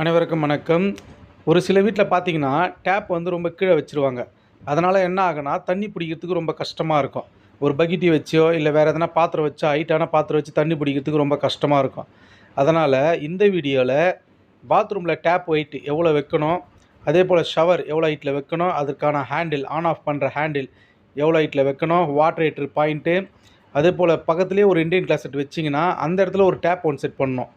அனைவருக்கும் வணக்கம். ஒரு சில வீட்டில் பார்த்தீங்கன்னா டேப் வந்து ரொம்ப கீழே வச்சுருவாங்க. அதனால் என்ன ஆகுனா தண்ணி பிடிக்கிறதுக்கு ரொம்ப கஷ்டமாக இருக்கும். ஒரு பக்கெட்டி வச்சோ இல்லை வேறு எதனா பாத்திரம் வச்சோ ஹைட்டான பாத்திரம் வச்சு தண்ணி பிடிக்கிறதுக்கு ரொம்ப கஷ்டமாக இருக்கும். அதனால் இந்த வீடியோவில் பாத்ரூமில் டேப் வெயிட் எவ்வளோ வைக்கணும் அதே போல் ஷவர் எவ்வளோ ஹைட்டில் வைக்கணும் அதற்கான ஹேண்டில் ஆன் ஆஃப் பண்ணுற ஹேண்டில் எவ்வளோ ஹைட்டில் வைக்கணும் வாட்டர் ஹீட்டர் பாயிண்ட்டு அதே போல் பக்கத்துலேயே ஒரு இண்டியன் கிளாஸ் செட் வச்சிங்கன்னா அந்த இடத்துல ஒரு டேப் ஒன்று செட் பண்ணணும்.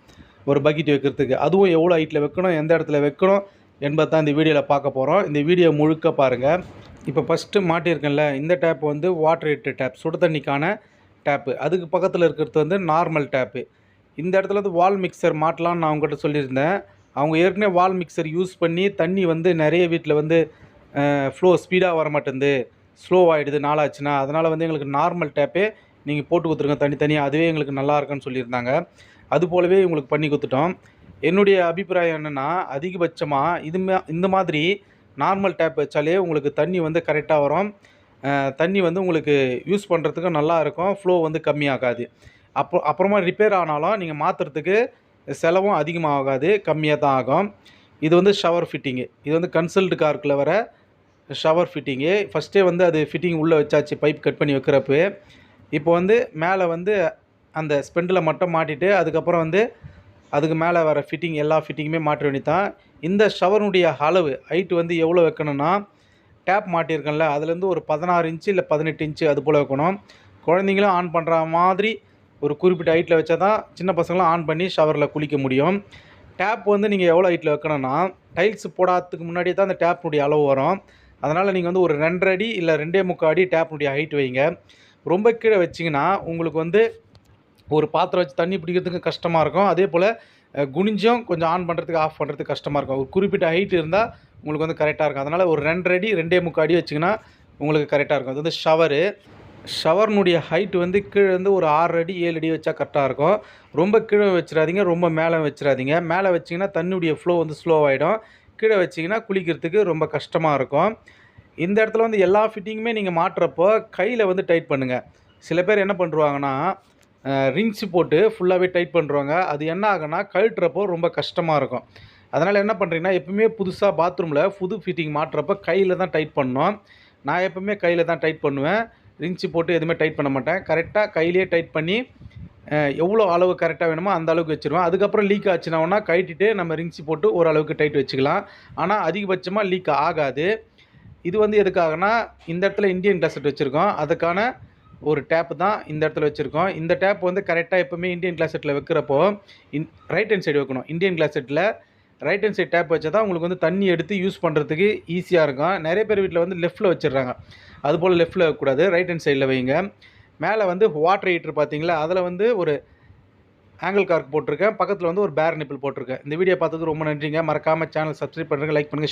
ஒரு பக்கெட் வைக்கிறதுக்கு. அதுவும் எவ்வளோ ஹைட்டில் வைக்கணும் எந்த இடத்துல வைக்கணும் என்பதை தான் இந்த வீடியோவில் பார்க்க போகிறோம் இந்த வீடியோ முழுக்க பாருங்கள் இப்போ ஃபஸ்ட்டு மாட்டியிருக்கேன்ல இந்த டேப் வந்து வாட்டர் ஹீட்டர் டேப் சுடு தண்ணிக்கான டேப்பு அதுக்கு பக்கத்தில் இருக்கிறது வந்து நார்மல் டேப்பு இந்த இடத்துல வந்து வால் மிக்சர் மாட்டலாம்னு நான் அவங்ககிட்ட சொல்லியிருந்தேன். அவங்க ஏற்கனவே வால் மிக்சர் யூஸ் பண்ணி தண்ணி வந்து நிறைய வீட்டில் வந்து ஃப்ளோ ஸ்பீடாக வர மாட்டேங்குது ஸ்லோ ஆகிடுது நாளாச்சுன்னா. அதனால் வந்து எங்களுக்கு நார்மல் டேப்பே நீங்கள் போட்டு கொடுத்துருங்க. தனித்தனியாக அதுவே எங்களுக்கு நல்லா இருக்குன்னு சொல்லியிருந்தாங்க. அது போலவே உங்களுக்கு பண்ணி கொடுத்துட்டோம். என்னுடைய அபிப்பிராயம் என்னென்னா அதிகபட்சமாக இது மா- இந்த மாதிரி நார்மல் டேப் வச்சாலே உங்களுக்கு தண்ணி வந்து கரெக்டாக வரும். தண்ணி வந்து உங்களுக்கு யூஸ் பண்ணுறதுக்கும் நல்லா இருக்கும். ஃப்ளோ வந்து கம்மியாகாது. அப்போ அப்புறமா ரிப்பேர் ஆனாலும் நீங்கள் மாற்றுறதுக்கு செலவும் அதிகமாகாது கம்மியாக தான் ஆகும். இது வந்து ஷவர் ஃபிட்டிங்கு. இது வந்து கன்சல்ட் கார்க்கில் வர ஷவர் ஃபிட்டிங்கு. ஃபஸ்ட்டே வந்து அது ஃபிட்டிங் உள்ளே வச்சாச்சு பைப் கட் பண்ணி வைக்கிறப்ப இப்போ வந்து மேலே வந்து அந்த ஸ்பெண்டில் மட்டும் மாட்டிட்டு அதுக்கப்புறம் வந்து அதுக்கு மேலே வர ஃபிட்டிங் எல்லா ஃபிட்டிங்குமே மாட்ட வேண்டியதான் இந்த ஷவருடைய அளவு ஹைட்டு வந்து எவ்வளோ வைக்கணும்னா டேப் மாட்டியிருக்கேன்ல அதுலேருந்து ஒரு பதினாறு இன்ச்சு இல்லை பதினெட்டு இன்ச்சு அது போல் வைக்கணும். குழந்தைங்களும் ஆன் பண்ணுற மாதிரி ஒரு குறிப்பிட்ட ஹைட்டில் வச்சா தான் சின்ன பசங்களும் ஆன் பண்ணி ஷவரில் குளிக்க முடியும். டேப் வந்து நீங்கள் எவ்வளோ ஹைட்டில் வைக்கணும்னா டைல்ஸ் போடாததுக்கு முன்னாடி தான் அந்த டேப்னுடைய அளவு வரும். அதனால் நீங்கள் வந்து ஒரு ரெண்டரை அடி இல்லை ரெண்டே முக்கால் அடி டேப்னுடைய ஹைட் வைங்க. ரொம்ப கீழே வச்சிங்கன்னா உங்களுக்கு வந்து ஒரு பாத்திரம் வச்சு தண்ணி பிடிக்கிறதுக்கு கஷ்டமாக இருக்கும். அதே போல் குனிஞ்சும் கொஞ்சம் ஆன் பண்ணுறதுக்கு ஆஃப் பண்ணுறதுக்கு கஷ்டமாக இருக்கும். ஒரு குறிப்பிட்ட ஹைட் இருந்தால் உங்களுக்கு வந்து கரெக்டாக இருக்கும். அதனால் ஒரு ரெண்டரை அடி ரெண்டே முக்கால் அடி வச்சிங்கன்னா உங்களுக்கு கரெக்டாக இருக்கும். அது வந்து ஷவரு ஷவர்னுடைய ஹைட் வந்து கீழே வந்து ஒரு ஆறு அடி ஏழு அடி வச்சா கரெக்டாக இருக்கும். ரொம்ப கீழே வச்சிடாதீங்க ரொம்ப மேலே வச்சிடாதீங்க. மேலே வச்சிங்கன்னா தண்ணியுடைய ஃப்ளோ வந்து ஸ்லோவாகிடும் கீழே வச்சிங்கன்னா குளிக்கிறதுக்கு ரொம்ப கஷ்டமாக இருக்கும். இந்த இடத்துல வந்து எல்லா ஃபிட்டிங்குமே நீங்கள் மாட்டுறப்போ கையில் வந்து டைட் பண்ணுங்கள் சில பேர் என்ன பண்ணுவாங்கன்னா ரிங்ஸ் போட்டு ஃபுல்லாகவே டைட் பண்ணுறாங்க அது என்ன ஆகுனா கழட்டுறப்போ ரொம்ப கஷ்டமாக இருக்கும். அதனால் என்ன பண்ணுறீங்கன்னா எப்பவுமே புதுசாக பாத்ரூமில் புது ஃபிட்டிங் மாட்டுறப்போ கையில் தான் டைட் பண்ணோம் நான் எப்பவுமே கையில் தான் டைட் பண்ணுவேன். ரிங்ஸு போட்டு எதுவுமே டைட் பண்ண மாட்டேன். கரெக்டாக கையிலேயே டைட் பண்ணி எவ்வளோ அளவு கரெக்டாக வேணுமோ அந்த அளவுக்கு வச்சுருவேன். அதுக்கப்புறம் லீக் ஆச்சுன்னா கழட்டிட்டு நம்ம ரிங்ஸு போட்டு ஓரளவுக்கு டைட் வச்சுக்கலாம். ஆனால் அதிகபட்சமாக லீக் ஆகாது. இது வந்து எதுக்காகனா இந்த இடத்துல இந்தியன் கிளாசெட் வச்சுருக்கோம். அதுக்கான ஒரு டேப் தான் இந்த இடத்துல வச்சுருக்கோம். இந்த டேப் வந்து கரெக்டாக எப்போவுமே இந்தியன் கிளாசெட்டில் வைக்கிறப்போ இன் ரைட் ஹேண்ட் சைடு வைக்கணும். இந்தியன் கிளாசெட்டில் ரைட் ஹேண்ட் சைடு டேப் வச்சா தான் உங்களுக்கு வந்து தண்ணி எடுத்து யூஸ் பண்ணுறதுக்கு ஈஸியாக இருக்கும். நிறைய பேர் வீட்டில் வந்து லெஃப்ட்டில் வச்சிடுறாங்க. அதுபோல் லெஃப்ட்டில் வைக்கக்கூடாது. ரைட் ஹேண்ட் சைடில் வைங்க. மேலே வந்து வாட்டர் ஹீட்டர் பார்த்தீங்களா? அதில் வந்து ஒரு ஆங்கிள் கார்க் போட்டிருக்கேன். பக்கத்தில் வந்து ஒரு பேர் நிப்பிள் போட்டிருக்கேன். இந்த வீடியோ பார்த்ததுக்கு ரொம்ப நன்றிங்க. மறக்காமல் சேனல் சப்ஸ்கிரைப் பண்ணுறேங்க லைக் பண்ணுங்கள் ஷேர்